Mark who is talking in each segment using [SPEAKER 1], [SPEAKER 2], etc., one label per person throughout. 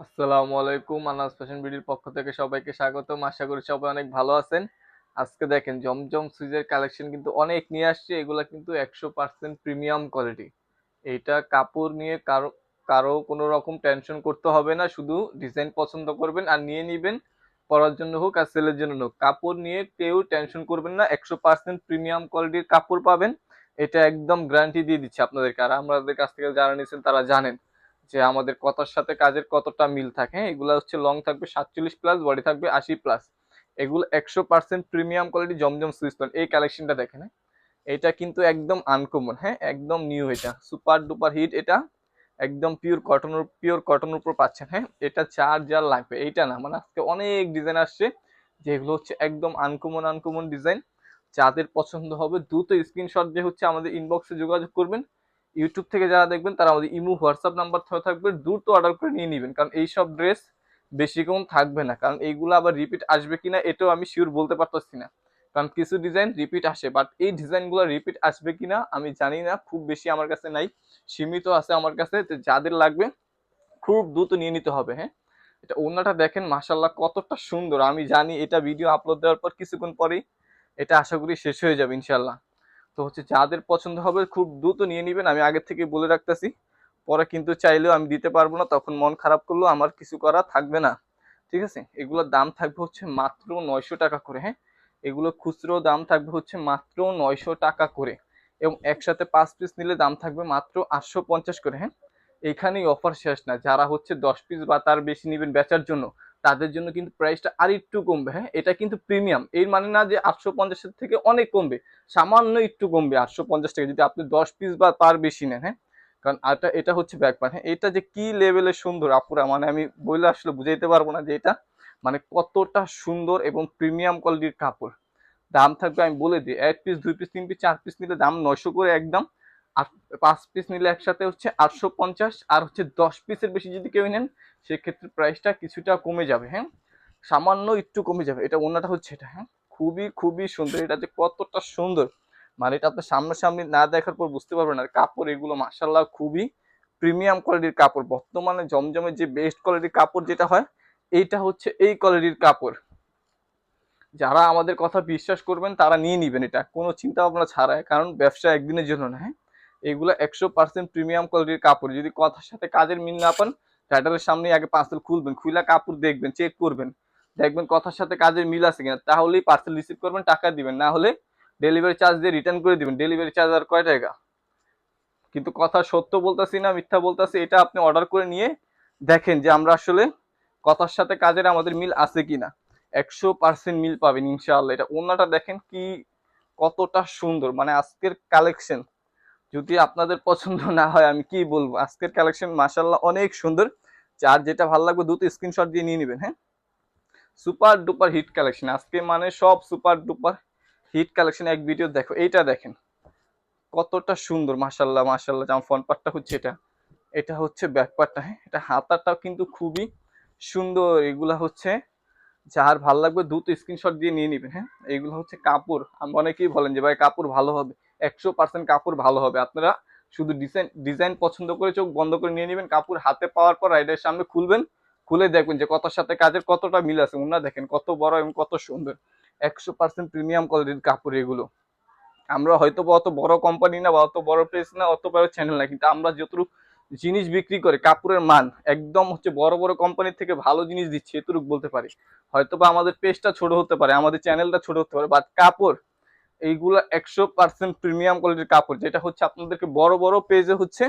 [SPEAKER 1] আসসালামু আলাইকুম, আনাস ফ্যাশন বিডির পক্ষ থেকে সবাইকে স্বাগতম। আশা করি সবাই অনেক ভালো আছেন। আজকে দেখেন জমজম সুইজের কালেকশন কিন্তু অনেক নিয়ে আসছে। এগুলা কিন্তু একশো পার্সেন্ট প্রিমিয়াম কোয়ালিটি। এইটা কাপড় নিয়ে কারও কারও কোনো রকম টেনশন করতে হবে না। শুধু ডিজাইন পছন্দ করবেন আর নিয়ে নিবেন, পরার জন্য হোক আর সেলের জন্য হোক। কাপড় নিয়ে কেউ টেনশন করবেন না, একশো পার্সেন্ট প্রিমিয়াম কোয়ালিটির কাপড় পাবেন। এটা একদম গ্যারান্টি দিয়ে দিচ্ছে আপনাদেরকে। আর আমাদের কাছ থেকে যারা নিয়েছেন তারা জানেন। যে আমাদের কথার সাথে কাজের কতটা মিল থাকে হ্যাঁ? এগুলো হচ্ছে লং থাকবে সাতচল্লিশ প্লাস বডি থাকবে আশি প্লাস এগুলো একশো পার্সেন্ট প্রিমিয়াম কোয়ালিটি জমজম সুইস্তন এই কালেকশনটা দেখেন হ্যাঁ? এটা কিন্তু একদম আনকমন হ্যাঁ? একদম নিউ এটা। সুপার ডুপার হিট এটা। একদম পিওর কটনের পিওর কটনের উপর পাচ্ছেন হ্যাঁ? এটা চার যার লাগবে। এইটা না মানে আজকে অনেক ডিজাইন আসছে যেগুলো হচ্ছে একদম আনকমন আনকমন ডিজাইন যাদের পছন্দ হবে দ্রুত স্ক্রিনশট দিয়ে হচ্ছে আমাদের ইনবক্সে যোগাযোগ করবেন। ইউটিউব থেকে যারা দেখবেন, তারা আমাদের ইমো হোয়াটসঅ্যাপ নাম্বার দেওয়া থাকবে। দ্রুত অর্ডার করে নিয়ে নেবেন। কারণ এই সব ড্রেস বেশিক্ষণ থাকবে না। কারণ এইগুলো আবার রিপিট আসবে কিনা, এটাও আমি শিওর বলতে পারতেছি না। কারণ কিছু ডিজাইন রিপিট আসে বাট এই ডিজাইনগুলো রিপিট আসবে কিনা, আমি জানি না। খুব বেশি আমার কাছে নাই, সীমিত আছে আমার কাছে। যাদের লাগবে, খুব দ্রুত নিয়ে নিতে হবে হ্যাঁ? এটা ওনাটা দেখেন মাসাল্লাহ কতটা সুন্দর। আমি জানি এটা ভিডিও আপলোড দেওয়ার পর কিছুক্ষণ পরেই এটা আশা করি শেষ হয়ে যাবে ইনশাল্লাহ তো হচ্ছে যাদের পছন্দ হবে খুব দ্রুত নিয়ে নেবেন, আমি আগে থেকে বলে রাখতেছি। পরে কিন্তু চাইলেও আমি দিতে পারব না, তখন মন খারাপ করলেও আমার কিছু করা থাকবে না। ঠিক আছে? এগুলোর দাম থাকবে হচ্ছে মাত্র নয়শো টাকা করে হ্যাঁ? এগুলো খুচরো দাম থাকবে হচ্ছে মাত্র নয়শো টাকা করে এবং একসাথে পাঁচ পিস নিলে দাম থাকবে মাত্র আটশো পঞ্চাশ করে হ্যাঁ? এইখানেই অফার শেষ না, যারা হচ্ছে দশ পিস বা তার বেশি নেবেন বেচার জন্য। তাদের জন্য কিন্তু প্রাইসটা আর একটু কমবে হ্যাঁ? এটা কিন্তু প্রিমিয়াম এর মানে না যে আটশো পঞ্চাশের থেকে অনেক কমবে, সামান্য একটু কমবে আটশো পঞ্চাশ টাকা যদি আপনি দশ পিস বা তার বেশি নেন হ্যাঁ? কারণ এটা এটা হচ্ছে ব্যাকপার হ্যাঁ? এটা যে কি লেভেলের সুন্দর, আপুরা মানে আমি বলে আসলে বুঝাইতে পারব না যে এটা মানে কতটা সুন্দর এবং প্রিমিয়াম কোয়ালিটির কাপড়। দাম থাকবে আমি বলে দিই, এক পিস দুই পিস তিন পিস চার পিস নিলে দাম নয়শো করে একদম। পাঁচ পিস নিলে একসাথে হচ্ছে আটশো পঞ্চাশ, আর হচ্ছে দশ পিসের বেশি যদি কেউ নেন, সেক্ষেত্রে প্রাইসটা কিছুটা কমে যাবে হ্যাঁ? সামান্য একটু কমে যাবে, এটা অন্যটা হচ্ছে এটা হ্যাঁ? খুবই খুবই সুন্দর, এটা যে কতটা সুন্দর! মানে এটা আপনার সামনাসামনি না দেখার পর বুঝতে পারবেন, আর কাপড় এগুলো মাসাল্লাহ খুবই প্রিমিয়াম কোয়ালিটির কাপড়। বর্তমানে জমজমের যে বেস্ট কোয়ালিটির কাপড় যেটা হয়, এইটা হচ্ছে এই কোয়ালিটির কাপড়। যারা আমাদের কথা বিশ্বাস করবেন, তারা নিয়ে নিবেন এটা, কোনো চিন্তা ভাবনা ছাড়াই, কারণ ব্যবসা একদিনের জন্য না হ্যাঁ? এগুলো একশো পার্সেন্ট প্রিমিয়াম কোয়ালিটির কাপড়। যদি কথার সাথে কাজের মিল না পান রাইডারের সামনে আগে পার্সেল খুলবেন খুলে কাপড় দেখবেন চেক করবেন। দেখবেন কথার সাথে কাজের মিল আছে কিনা, তাহলেই পার্সেল রিসিভ করবেন, টাকা দিবেন। না হলে ডেলিভারি চার্জ দিয়ে রিটার্ন করে দিবেন। ডেলিভারি চার্জ আর কয় টাকা? কিন্তু কথা সত্য বলতেছি না, মিথ্যা বলতেছি, এটা আপনি অর্ডার করে নিয়ে দেখেন যে আমরা আসলে কথার সাথে কাজের আমাদের মিল আছে কিনা। একশো পার্সেন্ট মিল পাবেন ইনশাআল্লাহ। এটা ওনাটা দেখেন কি, কতটা সুন্দর। মানে আজকের কালেকশন যদি আপনাদের পছন্দ না হয়, আমি কি বলব? আজকের কালেকশন মাসাল্লাহ অনেক সুন্দর। যার যেটা ভালো লাগবে, দ্রুত স্ক্রিনশট দিয়ে নিয়ে নেবেন হ্যাঁ? সুপার ডুপার হিট কালেকশন আজকে মানে সব সুপার ডুপার হিট কালেকশন এক ভিডিও দেখো। এইটা দেখেন, কতটা সুন্দর মাসাল্লাহ মাসাল্লাহ যেমন ফ্রন্ট পার্টটা হচ্ছে এটা। এটা হচ্ছে ব্যাক পার্টটা হ্যাঁ? এটা হাতাটাও কিন্তু খুবই সুন্দর। এগুলা হচ্ছে যার ভালো লাগবে, দ্রুত স্ক্রিনশট দিয়ে নিয়ে নেবেন হ্যাঁ? এইগুলো হচ্ছে কাপড়। আমি অনেকেই বলেন যে, ভাই, কাপড় ভালো হবে। একশো পার্সেন্ট কাপড় ভালো হবে। আপনারা শুধু ডিজাইন ডিজাইন পছন্দ করে চোখ বন্ধ করে নিয়ে নেবেন, কাপড় হাতে পাওয়ার পর রাইডারের সামনে খুলবেন, খুলে দেখবেন যে কত সাথে কাজের কতটা মিল আছে। ওনারা দেখেন কত বড় এবং কত সুন্দর। একশো পার্সেন্ট প্রিমিয়াম কোয়ালিটির কাপড় এগুলো। আমরা হয়তো অত বড় কোম্পানি না বা অত বড় প্লেস না, অত বড় চ্যানেল না, কিন্তু আমরা যতটুকু জিনিস বিক্রি করে, কাপড়ের মান, একদম হচ্ছে বড় বড় কোম্পানির থেকে ভালো জিনিস দিচ্ছি, এতটুকু বলতে পারি। হয়তো বা আমাদের পেজটা ছোট হতে পারে, আমাদের চ্যানেলটা ছোট হতে পারে বাট কাপড় এইগুলো একশো পার্সেন্ট প্রিমিয়াম কোয়ালিটির কাপড়, যেটা হচ্ছে আপনাদেরকে বড় বড় পেজে হচ্ছে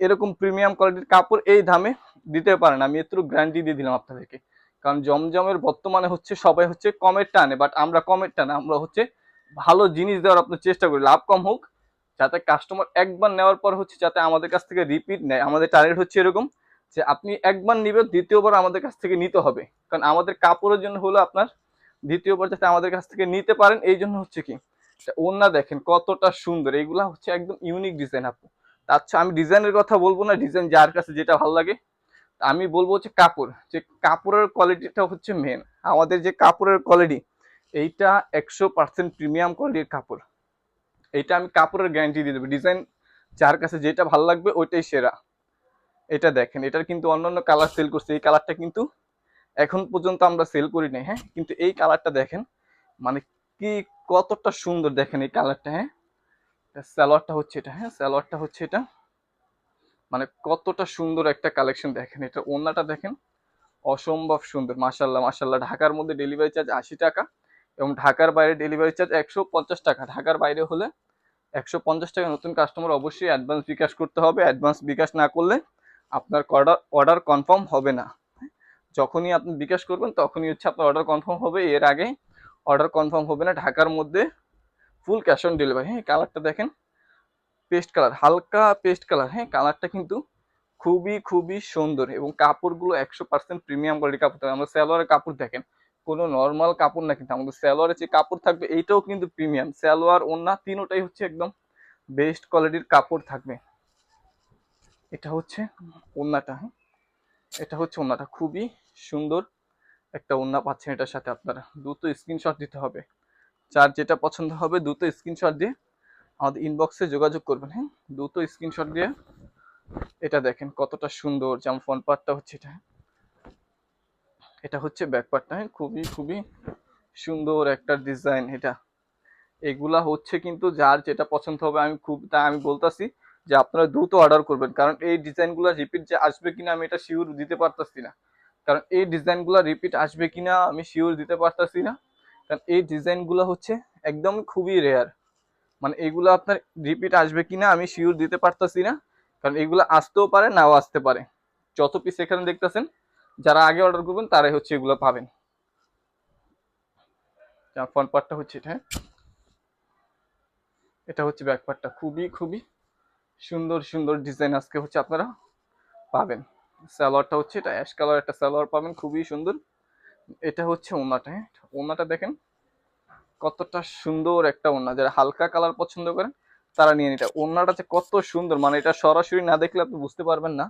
[SPEAKER 1] এরকম প্রিমিয়াম কোয়ালিটির কাপড় এই দামে দিতে পারেন। আমি এতটুকু গ্যারান্টি দিয়ে দিলাম আপনাদেরকে। কারণ জমজমের বর্তমানে হচ্ছে সবাই হচ্ছে কমের টানে বাট আমরা কমের টানে, আমরা হচ্ছে ভালো জিনিস দেওয়ার আপনার চেষ্টা করি। লাভ কম হোক, যাতে কাস্টমার একবার নেওয়ার পর হচ্ছে যাতে আমাদের কাছ থেকে রিপিট নেয়। আমাদের টার্গেট হচ্ছে এরকম যে আপনি একবার নিবেন, দ্বিতীয়বার আমাদের কাছ থেকে নিতে হবে। কারণ আমাদের কাপড়ের জন্য হলো আপনার দ্বিতীয়বার যাতে আমাদের কাছ থেকে নিতে পারেন, এই জন্য হচ্ছে কি ওনা দেখেন কতটা সুন্দর। এগুলা হচ্ছে একদম ইউনিক ডিজাইন আপু। আচ্ছা আমি ডিজাইনের কথা বলব না ডিজাইন যার কাছে যেটা ভালো লাগে। আমি বলব হচ্ছে কাপড়। যে কাপড়ের কোয়ালিটিটা হচ্ছে মেন আমাদের যে কাপড়ের কোয়ালিটি এইটা একশো পার্সেন্ট প্রিমিয়াম কোয়ালিটির কাপড়। এইটা আমি কাপড়ের গ্যারান্টি দিয়ে দেবো। ডিজাইন যার কাছে যেটা ভালো লাগবে, ওইটাই সেরা। এটা দেখেন, এটার কিন্তু অন্যান্য কালার সেল করছে। এই কালারটা কিন্তু এখন পর্যন্ত আমরা সেল করি নাই হ্যাঁ? কিন্তু এই কালারটা দেখেন মানে কি কতটা সুন্দর দেখেন এই কালারটা হ্যাঁ? স্যালোয়ারটা হচ্ছে এটা হ্যাঁ? স্যালোয়ারটা হচ্ছে এটা। মানে কতটা সুন্দর একটা কালেকশন দেখেন। এটা ওন্নাটা দেখেন, অসম্ভব সুন্দর মাসাল্লাহ মাসাল্লাহ ঢাকার মধ্যে ডেলিভারি চার্জ আশি টাকা এবং ঢাকার বাইরে ডেলিভারি চার্জ একশো পঞ্চাশ টাকা। ঢাকার বাইরে হলে একশো পঞ্চাশ টাকা নতুন কাস্টমার অবশ্যই অ্যাডভান্স বিকাশ করতে হবে। অ্যাডভান্স বিকাশ না করলে আপনার অর্ডার অর্ডার কনফার্ম হবে না যখনই আপনি বিকাশ করবেন, তখনই হচ্ছে আপনার অর্ডার কনফার্ম হবে। এর আগে অর্ডার কনফার্ম হবে না। ঢাকার মধ্যে ফুল ক্যাশ অন ডেলিভারি হ্যাঁ কালারটা দেখেন। পেস্ট কালার হালকা পেস্ট কালার হ্যাঁ কালারটা কিন্তু খুবই খুবই সুন্দর এবং কাপড়গুলো একশো পার্সেন্ট প্রিমিয়াম কোয়ালিটির কাপড় থাকবে আমরা সালোয়ারের কাপড় দেখেন, কোনো নর্মাল কাপড় না কিন্তু আমাদের সালোয়ারের যে কাপড় থাকবে এইটাও কিন্তু প্রিমিয়াম সালোয়ার ওন্না তিনোটাই হচ্ছে একদম বেস্ট কোয়ালিটির কাপড় থাকবে। এটা হচ্ছে ওন্নাটা হ্যাঁ। এটা হচ্ছে ওন্নাটা খুবই সুন্দর। একটা ওন্না পাচ্ছেন এটার সাথে আপনারা। দ্রুত স্ক্রিনশট দিতে হবে। যার যেটা পছন্দ হবে দ্রুত স্ক্রিনশট দিয়ে আমাদের ইনবক্সে যোগাযোগ করবেন হ্যাঁ? দ্রুত স্ক্রিনশট দিয়ে এটা দেখেন কতটা সুন্দর। যেমন ফ্রন্ট পার্টটা হচ্ছে এটা। এটা হচ্ছে ব্যাক পার্টটা হ্যাঁ? খুবই খুবই সুন্দর একটা ডিজাইন এটা। এগুলা হচ্ছে কিন্তু যার যেটা পছন্দ হবে, আমি খুব, তা আমি বলতাছি যে আপনারা দ্রুত অর্ডার করবেন। কারণ এই ডিজাইনগুলো রিপিট যে আসবে কিনা আমি এটা শিওর দিতে পারতাছি না। কারণ এই ডিজাইনগুলো রিপিট আসবে কিনা আমি শিওর দিতে পারতাছি না। কারণ এই ডিজাইনগুলো হচ্ছে একদম খুবই রেয়ার মানে এগুলো আপনার রিপিট আসবে কিনা আমি শিওর দিতে পারতাছি না। কারণ এগুলো আসতেও পারে, নাও আসতে পারে। যত পিস এখানে দেখতেছেন, যারা আগে অর্ডার করবেন, তারাই হচ্ছে এগুলো পাবেন। ফ্রন্ট পার্টটা হচ্ছে এটা। এটা হচ্ছে ব্যাক পার্টটা খুবই খুবই সুন্দর সুন্দর ডিজাইন আজকে হচ্ছে আপনারা পাবেন। সালোয়ারটা হচ্ছে এটা, অ্যাশ কালার একটা সালোয়ার পাবেন, খুবই সুন্দর। এটা হচ্ছে ওনাটা হ্যাঁ? ওনাটা দেখেন, কতটা সুন্দর একটা ওনা যারা হালকা কালার পছন্দ করেন, তারা নিয়ে নিতে ওনাটা যে কত সুন্দর মানে এটা সরাসরি না দেখলে আপনি বুঝতে পারবেন না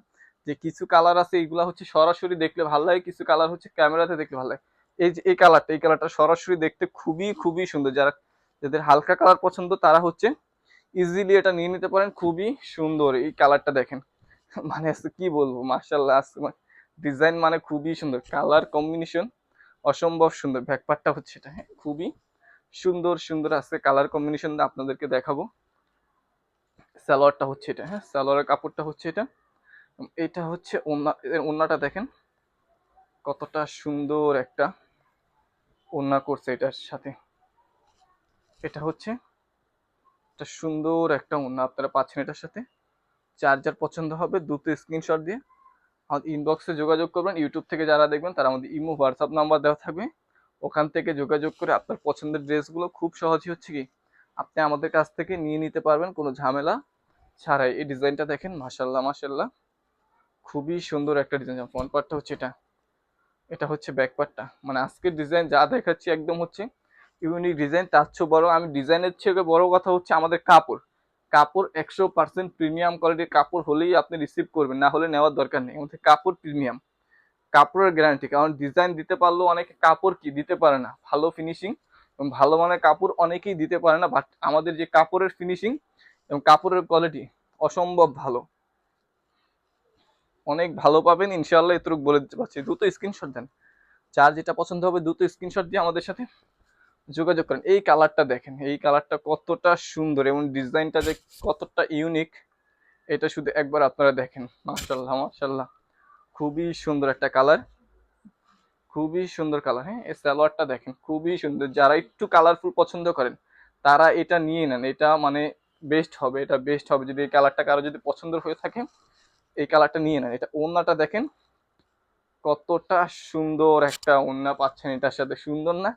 [SPEAKER 1] যে কিছু কালার আছে, এইগুলা হচ্ছে সরাসরি দেখলে ভালো লাগে, কিছু কালার হচ্ছে ক্যামেরাতে দেখলে ভালো লাগে। এই যে, এই কালারটা এই কালারটা সরাসরি দেখতে খুবই খুবই সুন্দর। যারা, যাদের হালকা কালার পছন্দ, তারা হচ্ছে ইজিলি এটা নিয়ে নিতে পারেন, খুবই সুন্দর। এই কালারটা দেখেন মানে কি বলব? মার্শাল্লাহ ডিজাইন মানে খুবই সুন্দর। কালার কম্বিনেশন অসম্ভব সুন্দর। ব্যাকপারটা হচ্ছে এটা হ্যাঁ খুবই সুন্দর সুন্দর আছে কালার কম্বিনেশন আপনাদেরকে দেখাবো। সালোয়ারটা হচ্ছে এটা হ্যাঁ সালোয়ারের কাপড়টা হচ্ছে এটা। এটা হচ্ছে ওন্না এর ওন্নাটা দেখেন। কতটা সুন্দর একটা ওন্না করছে এটার সাথে। এটা হচ্ছে একটা সুন্দর একটা ওন্না আপনারা পাচ্ছেন এটার সাথে। চার্জার পছন্দ হবে দ্রুত স্ক্রিনশট দিয়ে আমাদের ইনবক্সে যোগাযোগ করবেন। ইউটিউব থেকে যারা দেখবেন, তারা আমাদের ইমো হোয়াটসঅ্যাপ নাম্বার দেওয়া থাকবে। ওখান থেকে যোগাযোগ করে আপনার পছন্দের ড্রেসগুলো খুব সহজই হচ্ছে কি, আপনি আমাদের কাছ থেকে নিয়ে নিতে পারবেন, কোনো ঝামেলা ছাড়াই। এই ডিজাইনটা দেখেন মাসাল্লাহ মাসাল্লাহ খুবই সুন্দর একটা ডিজাইন ফ্রন্ট পার্টটা হচ্ছে এটা। এটা হচ্ছে ব্যাক পার্টটা মানে আজকের ডিজাইন যা দেখাচ্ছি একদম হচ্ছে ইউনিক ডিজাইন তার চেয়েও বড়। আমি ডিজাইনের থেকে বড় কথা হচ্ছে আমাদের কাপড়। কাপড় একশো পার্সেন্ট প্রিমিয়াম কোয়ালিটির কাপড় হলেই আপনি রিসিভ করবেন, না হলে নেওয়ার দরকার নেই। আমাদের কাপড় প্রিমিয়াম কাপড়ের গ্যারান্টি কারণ ডিজাইন দিতে পারলেও অনেকে কাপড় কি দিতে পারে না। ভালো ফিনিশিং এবং ভালো মানের কাপড় অনেকেই দিতে পারে না বাট আমাদের যে কাপড়ের ফিনিশিং এবং কাপড়ের কোয়ালিটি অসম্ভব ভালো। অনেক ভালো পাবেন ইনশাল্লাহ এতটুকু বলে দিতে পারছি। দ্রুত স্ক্রিনশট দেন। যার যেটা পছন্দ হবে দ্রুত স্ক্রিনশট দিয়ে আমাদের সাথে যোগাযোগ করেন। এই কালারটা দেখেন, এই কালারটা কতটা সুন্দর এবং ডিজাইনটা যে কতটা ইউনিক এটা শুধু একবার আপনারা দেখেন। মার্শাল্লাহ মার্শাল্লাহ খুবই সুন্দর একটা কালার। খুবই সুন্দর কালার হ্যাঁ? এই সালোয়ারটা দেখেন, খুবই সুন্দর। যারা একটু কালারফুল পছন্দ করেন, তারা এটা নিয়ে নেন। এটা মানে বেস্ট হবে, এটা বেস্ট হবে। যদি এই কালারটা কারও যদি পছন্দ হয়ে থাকে, এই কালারটা নিয়ে নেন। এটা ওড়নাটা দেখেন, কতটা সুন্দর একটা ওড়না পাচ্ছেন এটার সাথে। সুন্দর না?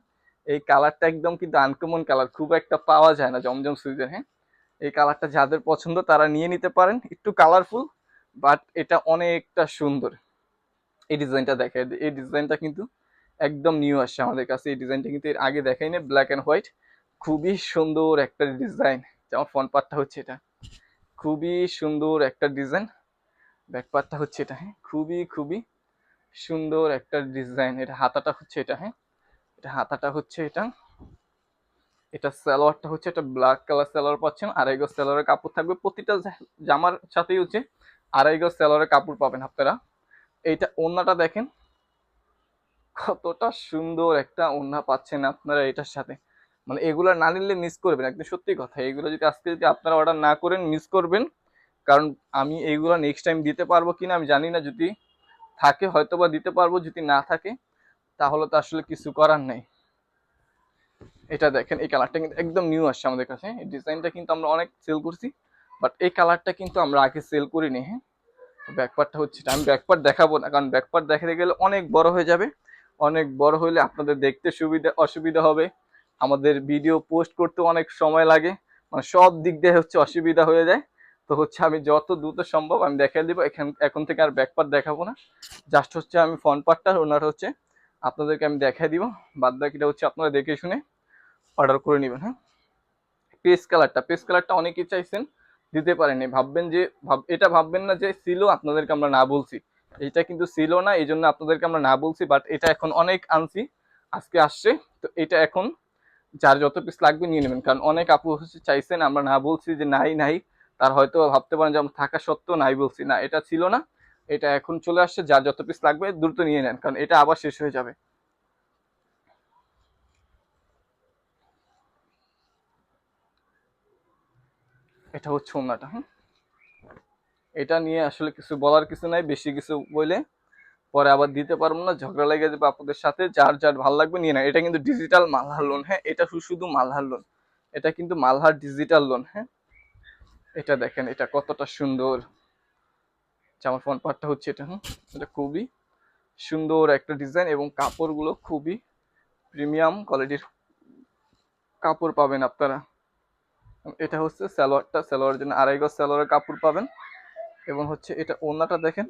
[SPEAKER 1] এই কালারটা একদম কিন্তু আনকমন কালার খুব একটা পাওয়া যায় না জমজম সুইজের হ্যাঁ? এই কালারটা যাদের পছন্দ তারা নিয়ে নিতে পারেন, একটু কালারফুল বাট এটা অনেকটা সুন্দর। এই ডিজাইনটা দেখে, এই ডিজাইনটা কিন্তু একদম নিউ আসছে আমাদের কাছে, এই ডিজাইনটা কিন্তু এর আগে দেখাই না ব্ল্যাক অ্যান্ড হোয়াইট খুবই সুন্দর একটা ডিজাইন। যেমন ফ্রন্ট পার্টটা হচ্ছে এটা, খুবই সুন্দর একটা ডিজাইন ব্যাক পার্টটা হচ্ছে এটা হ্যাঁ? খুবই খুবই সুন্দর একটা ডিজাইন, এটা হাতাটা হচ্ছে এটা হ্যাঁ? হাতাটা হচ্ছে এটা। এটা সালোয়ারটা হচ্ছে, এটা ব্ল্যাক কালার সালোয়ার পাচ্ছেন আর এগো সালোয়ারের কাপড় থাকবে। প্রতিটা জামার সাথেই হচ্ছে আড়াই গজ সেলরের কাপড় পাবেন আপনারা। এইটা ওন্নাটা দেখেন, কতটা সুন্দর একটা ওন্না পাচ্ছেন আপনারা এটার সাথে। মানে এগুলো না নিলে মিস করবেন, একদম সত্যি কথা। এগুলো যদি আজকে যদি আপনারা অর্ডার না করেন মিস করবেন। কারণ আমি এইগুলো নেক্সট টাইম দিতে পারব কিনা আমি জানি না, যদি থাকে হয়তো বা দিতে পারব, যদি না থাকে তাহলে তো আসলে কিছু করার নেই। এটা দেখেন, এই কালারটা কিন্তু একদম নিউ আসছে আমাদের কাছে। এই ডিজাইনটা কিন্তু আমরা অনেক সেল করছি বাট এই কালারটা কিন্তু আমরা আগে সেল করিনি হ্যাঁ? ব্যাকপার্টটা হচ্ছে। আমি ব্যাকপার্ট দেখাবো না, কারণ ব্যাকপার্ট দেখাতে গেলে অনেক বড় হয়ে যাবে। অনেক বড় হলে আপনাদের দেখতে সুবিধা, অসুবিধা হবে। আমাদের ভিডিও পোস্ট করতে অনেক সময় লাগে মানে সব দিক দিয়ে হচ্ছে অসুবিধা হয়ে যায়। তো হচ্ছে আমি যত দ্রুত সম্ভব আমি দেখাই দিব, এখান, এখন থেকে আর ব্যাকপার্ট দেখাবো না। জাস্ট হচ্ছে আমি ফ্রন্ট পার্টটা ওনার হচ্ছে আপনাদেরকে আমি দেখাই দিব। বাদ বাকিটা হচ্ছে আপনারা দেখে শুনে অর্ডার করে নেবেন হ্যাঁ? পেস কালারটা পেস কালারটা অনেকেই চাইছেন দিতে পারেনি ভাববেন যে, ভাব, এটা ভাববেন না যে ছিল, আপনাদেরকে আমরা না বলছি। এটা কিন্তু ছিল না এই জন্য আপনাদেরকে আমরা না বলছি বাট এটা এখন অনেক আনছি, আজকে আসছে। তো এটা এখন যার যত পিস লাগবে নিয়ে নেবেন। কারণ অনেক আপু হচ্ছে চাইছেন, আমরা না বলছি যে নাই নাই। তার হয়তো ভাবতে পারেন যে আমরা থাকা সত্ত্বেও নাই বলছি। না, এটা ছিল না। এটা এখন চলে আসছে, যার যত পিস লাগবে দ্রুত নিয়ে নেন, কারণ এটা আবার শেষ হয়ে যাবে। এটা হচ্ছে ওনাটা হ্যাঁ এটা নিয়ে আসলে কিছু বলার কিছু নাই, বেশি কিছু বলে পরে আবার দিতে পারব না, ঝগড়া লেগে যাবে আপনাদের সাথে, যার যার ভালো লাগবে নিয়ে নেয় এটা কিন্তু ডিজিটাল মালহার লোন হ্যাঁ? এটা শুধু মালহার লোন এটা কিন্তু মালহার ডিজিটাল লোন হ্যাঁ? এটা দেখেন, এটা কতটা সুন্দর। জামার ফোন পার্টটা হচ্ছে এটা হ্যাঁ এটা খুবই সুন্দর একটা ডিজাইন এবং কাপড়গুলো খুবই প্রিমিয়াম কোয়ালিটির কাপড় পাবেন আপনারা। এটা হচ্ছে সালোয়ারটা, সালোয়ারের জন্য আড়াই গজ সালোয়ারের কাপড় পাবেন এবং হচ্ছে এটা ওড়নাটা দেখেন,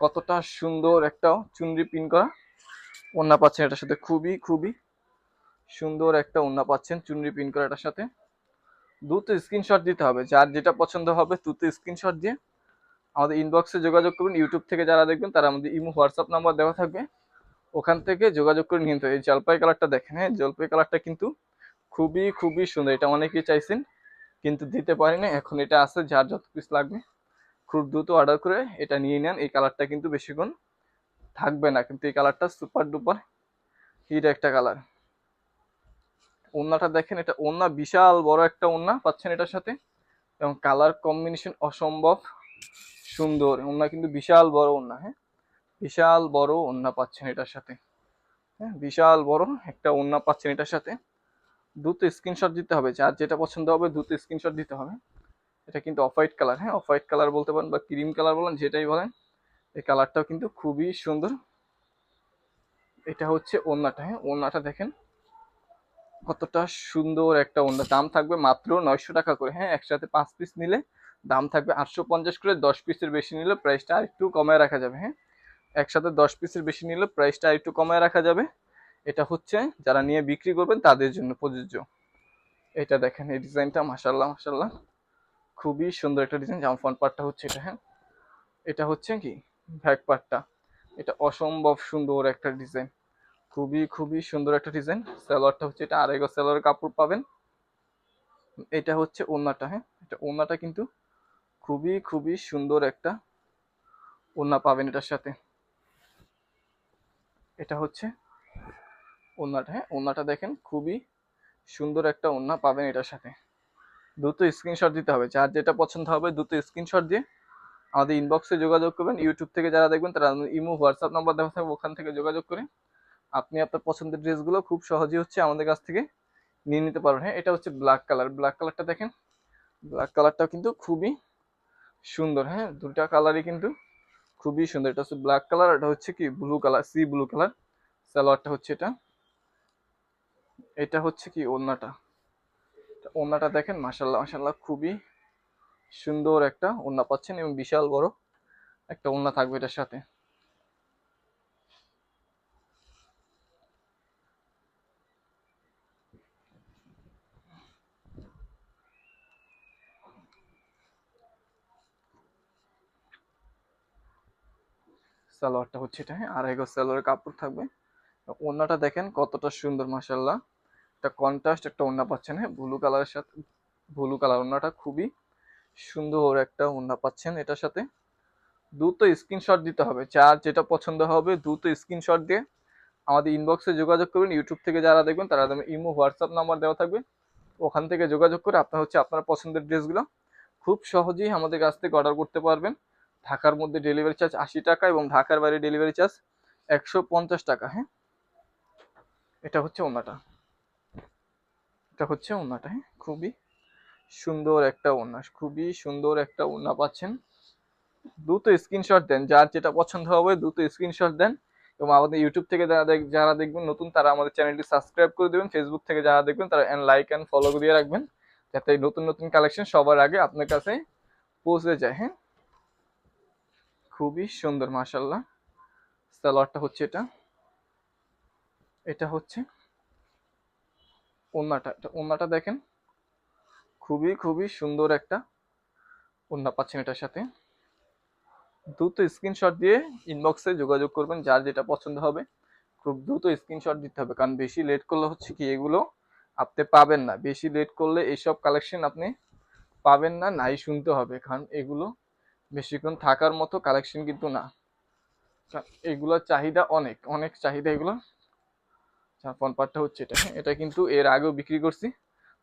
[SPEAKER 1] কতটা সুন্দর একটা চুনরি পিন করা ওড়না পাচ্ছেন এটার সাথে। খুবই খুবই সুন্দর একটা ওড়না পাচ্ছেন চুনরি পিন করা এটার সাথে। দ্রুত স্ক্রিনশট দিতে হবে, যার যেটা পছন্দ হবে দ্রুত স্ক্রিনশট দিয়ে আমাদের ইনবক্সে যোগাযোগ করবেন ইউটিউব থেকে যারা দেখবেন তারা আমাদের ইমো হোয়াটসঅ্যাপ নাম্বার দেওয়া থাকবে। ওখান থেকে যোগাযোগ করে নিতে হবে এই জলপাই কালারটা দেখেন হ্যাঁ জলপাই কালারটা কিন্তু খুবই খুবই সুন্দর। এটা অনেকেই চাইছেন, কিন্তু দিতে পারিনি। এখন এটা আছে, যার যত পিস লাগবে, খুব দ্রুত অর্ডার করে এটা নিয়ে নেন। এই কালারটা কিন্তু বেশিক্ষণ থাকবে না, কিন্তু এই কালারটা সুপার ডুপার হিট একটা কালার ওন্নাটা দেখেন, এটা ওন্না বিশাল বড় একটা ওন্না পাচ্ছেন এটার সাথে। এবং কালার কম্বিনেশন অসম্ভব। সুন্দর ওন্না কিন্তু বিশাল বড় ওন্না হ্যাঁ? বিশাল বড় ওন্না পাচ্ছেন এটার সাথে হ্যাঁ? বিশাল বড় একটা ওন্না পাচ্ছেন এটার সাথে। দ্রুত স্ক্রিনশট দিতে হবে, যার যেটা পছন্দ হবে দ্রুত স্ক্রিনশট দিতে হবে। এটা কিন্তু অফ হোয়াইট কালার হ্যাঁ? অফ হোয়াইট কালার বলতে পারেন বা ক্রিম কালার বলেন, যেটাই বলেন, এই কালারটাও কিন্তু খুবই সুন্দর। এটা হচ্ছে ওন্নাটা হ্যাঁ? ওন্নাটা দেখেন, কতটা সুন্দর একটা ওন্না দাম থাকবে মাত্র নয়শো টাকা করে হ্যাঁ? একসাথে পাঁচ পিস নিলে দাম থাকবে আটশো পঞ্চাশ করে দশ পিসের বেশি নিলে প্রাইসটা আর একটু কমায় রাখা যাবে হ্যাঁ? একসাথে দশ পিসের বেশি নিলে প্রাইসটা আর একটু কমায় রাখা যাবে। এটা হচ্ছে যারা নিয়ে বিক্রি করবেন তাদের জন্য প্রযোজ্য। এটা দেখেন, এই ডিজাইনটা মাসাল্লাহ মাসাল্লাহ খুবই সুন্দর একটা ডিজাইন, জামা ফ্রন্ট পার্টটা হচ্ছে এটা হ্যাঁ? এটা হচ্ছে কি? ব্যাক পার্টটা এটা অসম্ভব সুন্দর একটা ডিজাইন। খুবই খুবই সুন্দর একটা ডিজাইন। সালোয়ারটা হচ্ছে এটা আড়াই গজ সালোয়ারের কাপড় পাবেন। এটা হচ্ছে ওড়নাটা হ্যাঁ? এটা ওড়নাটা কিন্তু খুবই খুবই সুন্দর একটা ওড়না পাবেন এটার সাথে। এটা হচ্ছে ওড়নাটা হ্যাঁ ওড়নাটা দেখেন, খুবই সুন্দর একটা ওড়না পাবেন এটার সাথে। দ্রুত স্ক্রিনশট দিতে হবে, যার যেটা পছন্দ হবে দ্রুত স্ক্রিনশট দিয়ে আমাদের ইনবক্সে যোগাযোগ করবেন। ইউটিউব থেকে যারা দেখবেন, তারা ইমো হোয়াটসঅ্যাপ নাম্বার দেওয়া থাকবে, ওখান থেকে যোগাযোগ করে আপনি আপনার পছন্দের ড্রেসগুলো খুব সহজেই হচ্ছে আমাদের কাছ থেকে নিয়ে নিতে পারবেন। হ্যাঁ এটা হচ্ছে ব্ল্যাক কালার। ব্ল্যাক কালারটা দেখেন, ব্ল্যাক কালারটাও কিন্তু খুবই সুন্দর হ্যাঁ? দুটা কালারই কিন্তু খুবই সুন্দর। এটা হচ্ছে ব্ল্যাক কালার এটা হচ্ছে কি? Blue colour sea blue colour সালোয়ারটা হচ্ছে এটা। এটা হচ্ছে কি? ওড়নাটা। ওড়নাটা দেখেন মাসাল্লাহ মাসাল্লাহ খুবই সুন্দর একটা ওড়না পাচ্ছেন এবং বিশাল বড় একটা ওড়না থাকবে এটার সাথে। সালোয়ারটা হচ্ছে এটা হ্যাঁ? আড়াই গজ সালোয়ারের কাপড় থাকবে। ওড়নাটা দেখেন কতটা সুন্দর মাসাল্লাহ একটা কন্ট্রাস্ট একটা ওড়না পাচ্ছেন হ্যাঁ? ব্লু কালারের সাথে ব্লু কালার ওড়নাটা খুবই সুন্দর একটা ওড়না পাচ্ছেন এটার সাথে। দ্রুত স্ক্রিনশট দিতে হবে। যার যেটা পছন্দ হবে দ্রুত স্ক্রিনশট দিয়ে আমাদের ইনবক্সে যোগাযোগ করবেন। ইউটিউব থেকে যারা দেখবেন, তারা ইমো হোয়াটসঅ্যাপ নাম্বার দেওয়া থাকবে। ওখান থেকে যোগাযোগ করে আপনার হচ্ছে আপনার পছন্দের ড্রেসগুলো খুব সহজেই আমাদের কাছ থেকে অর্ডার করতে পারবেন। ঢাকার মধ্যে ডেলিভারি চার্জ আশি টাকা এবং ঢাকার বাইরে ডেলিভারি চার্জ একশো পঞ্চাশ টাকা হ্যাঁ? এটা হচ্ছে ওনাটা এটা হচ্ছে ওনাটা হ্যাঁ? খুবই সুন্দর একটা ওনা খুবই সুন্দর একটা ওনা পাচ্ছেন। দ্রুত স্ক্রিনশট দেন, যার যেটা পছন্দ হবে দ্রুত স্ক্রিনশট দেন এবং আমাদের ইউটিউব থেকে যারা দেখ- যারা দেখবেন নতুন, তারা আমাদের চ্যানেলটি সাবস্ক্রাইব করে দেবেন। ফেসবুক থেকে যারা দেখবেন, তারা অ্যান্ড লাইক অ্যান্ড ফলো দিয়ে রাখবেন। যাতে নতুন নতুন কালেকশন সবার আগে আপনার কাছে পৌঁছে যায় হ্যাঁ? খুবই সুন্দর মাশাল্লাহ সালোয়ারটা হচ্ছে এটা। এটা হচ্ছে ওন্নাটা। এটা ওন্নাটা দেখেন, খুবই খুবই সুন্দর একটা ওন্না পাচ্ছেন এটার সাথে। দ্রুত স্ক্রিনশট দিয়ে ইনবক্সে যোগাযোগ করবেন, যার যেটা পছন্দ হবে। খুব দ্রুত স্ক্রিনশট দিতে হবে, কারণ বেশি লেট করলে হচ্ছে কি, এগুলো আপনি পাবেন না। বেশি লেট করলে এইসব কালেকশন আপনি পাবেন না, নাই শুনতে হবে, কারণ এগুলো বেশিক্ষণ থাকার মতো কালেকশন কিন্তু না। কা- এগুলোর চাহিদা অনেক অনেক চাহিদা এগুলো। ফোন পার্টটা হচ্ছে এটা। হ্যাঁ, এটা কিন্তু এর আগেও বিক্রি করছি।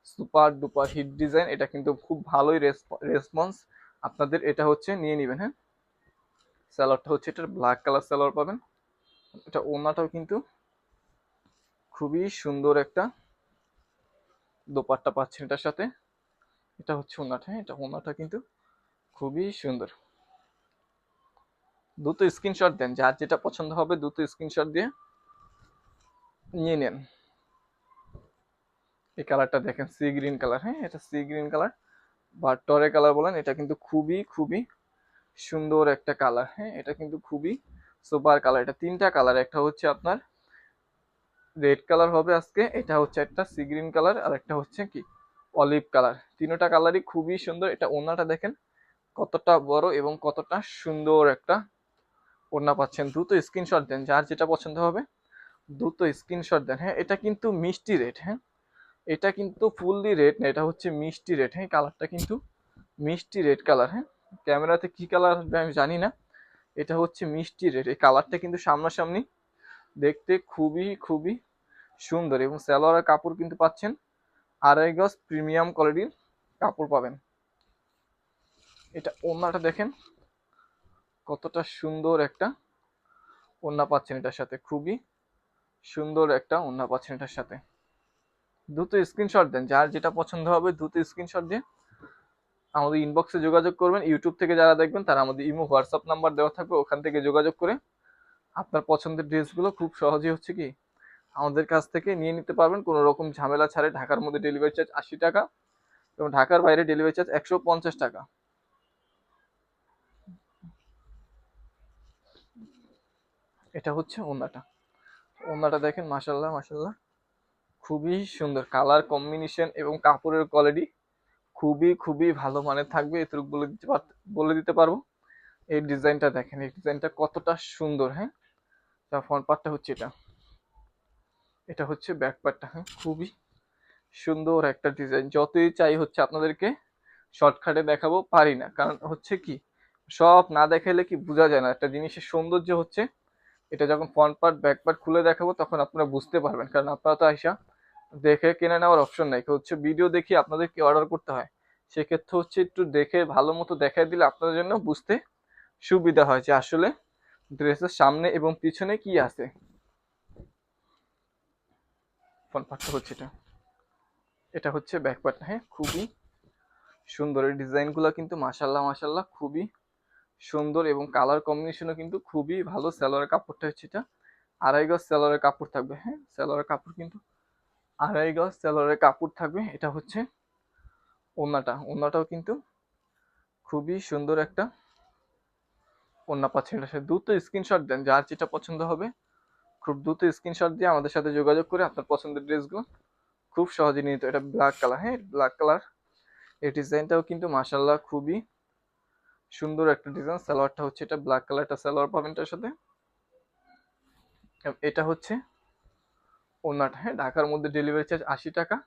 [SPEAKER 1] সুপার ডুপার হিট ডিজাইন এটা কিন্তু খুব ভালোই রেসপন্স আপনাদের এটা হচ্ছে নিয়ে নেবেন হ্যাঁ? স্যালোয়ারটা হচ্ছে এটা ব্ল্যাক কালার স্যালোয়ার পাবেন। এটা ওনাটাও কিন্তু খুবই সুন্দর একটা দোপাট্টা পাচ্ছেন এটার সাথে। এটা হচ্ছে ওনাটা হ্যাঁ? এটা ওনাটা কিন্তু খুবই সুন্দর। দ্রুত স্ক্রিনশট দেন, যার যেটা পছন্দ হবে দ্রুত স্ক্রিনশট দিয়ে নিয়ে নেন। এই কালারটা দেখেন সি গ্রিন কালার হ্যাঁ এটা সি গ্রিন কালার বা টরে কালার বলেন, এটা কিন্তু খুবই খুবই সুন্দর একটা কালার হ্যাঁ এটা কিন্তু খুবই সুপার কালার এটা তিনটা কালার একটা হচ্ছে আপনার রেড কালার হবে আজকে, এটা হচ্ছে একটা সি গ্রিন কালার আর একটা হচ্ছে কি অলিভ কালার তিনটা কালারই খুবই সুন্দর, এটা ওনাটা দেখেন কতটা বড় এবং কতটা সুন্দর একটা ওড়না পাচ্ছেন। দ্রুত স্ক্রিনশট দেন, যার যেটা পছন্দ হবে, দ্রুত স্ক্রিনশট দেন। হ্যাঁ এটা কিন্তু মিষ্টি রেড হ্যাঁ। এটা কিন্তু ফুললি রেড না, এটা হচ্ছে মিষ্টি রেড হ্যাঁ। কালারটা কিন্তু মিষ্টি রেড কালার হ্যাঁ। ক্যামেরাতে কি কালার আসবে আমি জানি না। এটা হচ্ছে মিষ্টি রেড এই কালারটা কিন্তু সামনাসামনি দেখতে খুবই খুবই সুন্দর এবং সালোয়ারের কাপড় কিন্তু পাচ্ছেন। আড়াই গজ প্রিমিয়াম কোয়ালিটির কাপড় পাবেন। এটা ওড়নাটা দেখেন। কতটা সুন্দর একটা ওড়না পাচ্ছেন এটার সাথে, খুবই সুন্দর একটা ওড়না পাচ্ছেন এটার সাথে। দ্রুত স্ক্রিনশট দেন, যার যেটা পছন্দ হবে দ্রুত স্ক্রিনশট দিয়ে আমাদের ইনবক্সে যোগাযোগ করবেন। ইউটিউব থেকে যারা দেখবেন, তারা আমাদের ইমো হোয়াটসঅ্যাপ নাম্বার দেওয়া থাকবে, ওখান থেকে যোগাযোগ করে আপনার পছন্দের ড্রেসগুলো খুব সহজেই হচ্ছে কি আমাদের কাছ থেকে নিয়ে নিতে পারবেন। কোনো রকম ঝামেলা ছাড়ে, ঢাকার মধ্যে ডেলিভারি চার্জ আশি টাকা এবং ঢাকার বাইরে ডেলিভারি চার্জ একশো পঞ্চাশ টাকা। এটা হচ্ছে ওনাটা ওনাটা দেখেন মাসাল্লাহ মাসাল্লাহ খুবই সুন্দর কালার কম্বিনেশন এবং কাপড়ের কোয়ালিটি খুবই খুবই ভালো মানের থাকবে এটুকু বলে দিতে বলে দিতে পারব। এই ডিজাইনটা দেখেন, এই ডিজাইনটা কতটা সুন্দর হ্যাঁ? তার ফ্রন্ট পার্টটা হচ্ছে এটা। এটা হচ্ছে ব্যাক পার্টটা হ্যাঁ? খুবই সুন্দর একটা ডিজাইন যতই চাই হচ্ছে আপনাদেরকে শর্টকাটে দেখাবো, পারি না। কারণ হচ্ছে কি, সব না দেখাইলে কি বোঝা যায় না। একটা জিনিসের সৌন্দর্য হচ্ছে এটা যখন ফ্রন্ট পার্ট ব্যাক পার্ট খুলে দেখাবো, তখন আপনারা বুঝতে পারবেন। কারণ আপনারা তো আইসা দেখে কিনে নেওয়ার অপশন নাই। হচ্ছে ভিডিও দেখি আপনাদেরকে অর্ডার করতে হয়। সেক্ষেত্রে হচ্ছে একটু দেখে, ভালো মতো দেখাই দিলে আপনাদের জন্য বুঝতে সুবিধা হয় যে আসলে ড্রেসের সামনে এবং পিছনে কি আছে। ফ্রন্ট পার্টটা হচ্ছে এটা। এটা হচ্ছে ব্যাক পার্ট হ্যাঁ খুবই সুন্দর। এই ডিজাইনগুলো কিন্তু মাসাল্লাহ মাসাল্লাহ খুবই সুন্দর এবং কালার কম্বিনেশনও কিন্তু খুবই ভালো সালোয়ারের কাপড়টা হচ্ছে এটা। আড়াই গজ সালোয়ারের কাপড় থাকবে হ্যাঁ? সালোয়ারের কাপড় কিন্তু আড়াই গজ সালোয়ারের কাপড় থাকবে। এটা হচ্ছে ওনাটা ওড়নাটাও কিন্তু খুবই সুন্দর একটা ওড়না পাচ্ছেন এটা দ্রুত স্ক্রিনশট দেন, যার যেটা পছন্দ হবে, খুব দ্রুত স্ক্রিনশট দিয়ে আমাদের সাথে যোগাযোগ করে আপনার পছন্দের ড্রেসগুলো খুব সহজে নিয়ে এটা ব্ল্যাক কালার হ্যাঁ? ব্ল্যাক কালার এই ডিজাইনটাও কিন্তু মাসাল্লাহ খুবই সুন্দর একটা ডিজাইন সালোয়ারটা হচ্ছে এটা ব্ল্যাক কালারটা সালোয়ার পাবেন এটার সাথে। এটা হচ্ছে ওনাটা হ্যাঁ ঢাকার মধ্যে ডেলিভারি চার্জ আশি টাকা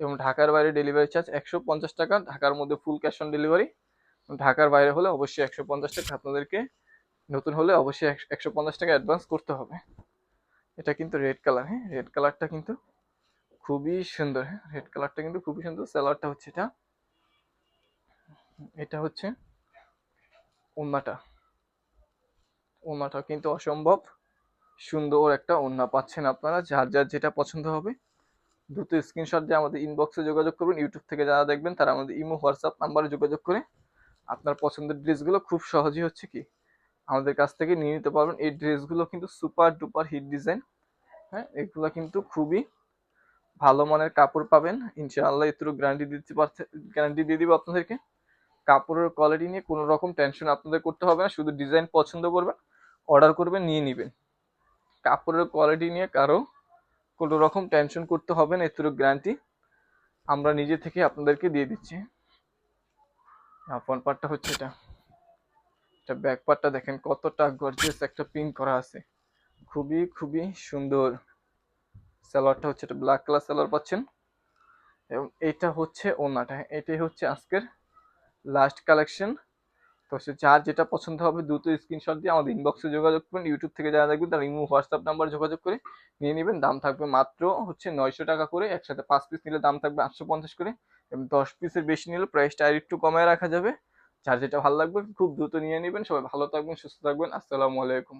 [SPEAKER 1] এবং ঢাকার বাইরে ডেলিভারি চার্জ একশো পঞ্চাশ টাকা, ঢাকার মধ্যে ফুল ক্যাশ অন ডেলিভারি ঢাকার বাইরে হলে অবশ্যই একশো পঞ্চাশ টাকা, আপনাদেরকে নতুন হলে অবশ্যই একশো পঞ্চাশ টাকা অ্যাডভান্স করতে হবে। এটা কিন্তু রেড কালার হ্যাঁ রেড কালারটা কিন্তু খুবই সুন্দর হ্যাঁ রেড কালারটা কিন্তু খুবই সুন্দর। সালোয়ারটা হচ্ছে এটা। এটা হচ্ছে ওন্নাটা। ওন্নাটা কিন্তু অসম্ভব। সুন্দর একটা ওন্না পাচ্ছেন আপনারা। যার যার যেটা পছন্দ হবে, দ্রুত স্ক্রিনশট দিয়ে আমাদের ইনবক্সে যোগাযোগ করবেন ইউটিউব থেকে যারা দেখবেন, তারা আমাদের ইমো হোয়াটসঅ্যাপ নাম্বারে যোগাযোগ করে আপনার পছন্দের ড্রেসগুলো খুব সহজেই হচ্ছে কি, আমাদের কাছ থেকে নিয়ে নিতে পারবেন। এই ড্রেসগুলো কিন্তু সুপার ডুপার হিট ডিজাইন হ্যাঁ এগুলো কিন্তু খুবই ভালো মানের কাপড় পাবেন। ইনশাআল্লাহ এর গ্যারান্টি দিতে পারছে গ্যারান্টি দিয়ে দিব আপনাদেরকে। কাপড়ের কোয়ালিটি নিয়ে কোনো রকম টেনশন আপনাদের করতে হবে না, শুধু ডিজাইন পছন্দ করবেন অর্ডার করবেন, নিয়ে নেবেন। কাপড়ের কোয়ালিটি নিয়ে কারও কোনো রকম টেনশন করতে হবে না, এর গ্যারান্টি আমরা নিজে থেকে আপনাদেরকে দিয়ে দিচ্ছি। ফ্রন্ট পার্টটা হচ্ছে এটা। এটা ব্যাক পার্টটা দেখেন কতটা গর্জিয়াস একটা পিঙ্ক করা আছে। খুবই খুবই সুন্দর। সালোয়ারটা হচ্ছে এটা ব্ল্যাক কালার সালোয়ার পাচ্ছেন। এবং এটা হচ্ছে ওনাটা। এটাই হচ্ছে আজকের লাস্ট কালেকশন তো সে যার যেটা পছন্দ হবে দ্রুত স্ক্রিনশট দিয়ে আমাদের ইনবক্সে যোগাযোগ করুন। ইউটিউব থেকে যারা দেখবেন, তারা ইমো হোয়াটসঅ্যাপ নাম্বার যোগাযোগ করে নিয়ে নেবেন। দাম থাকবে মাত্র হচ্ছে নয়শো টাকা করে। একসাথে পাঁচ পিস নিলে দাম থাকবে আটশো পঞ্চাশ করে। এবং দশ পিসের বেশি নিলে প্রাইসটা আর একটু কমায় রাখা যাবে। যার যেটা ভালো লাগবে, খুব দ্রুত নিয়ে নেবেন। সবাই ভালো থাকবেন, সুস্থ থাকবেন। আসসালামু আলাইকুম।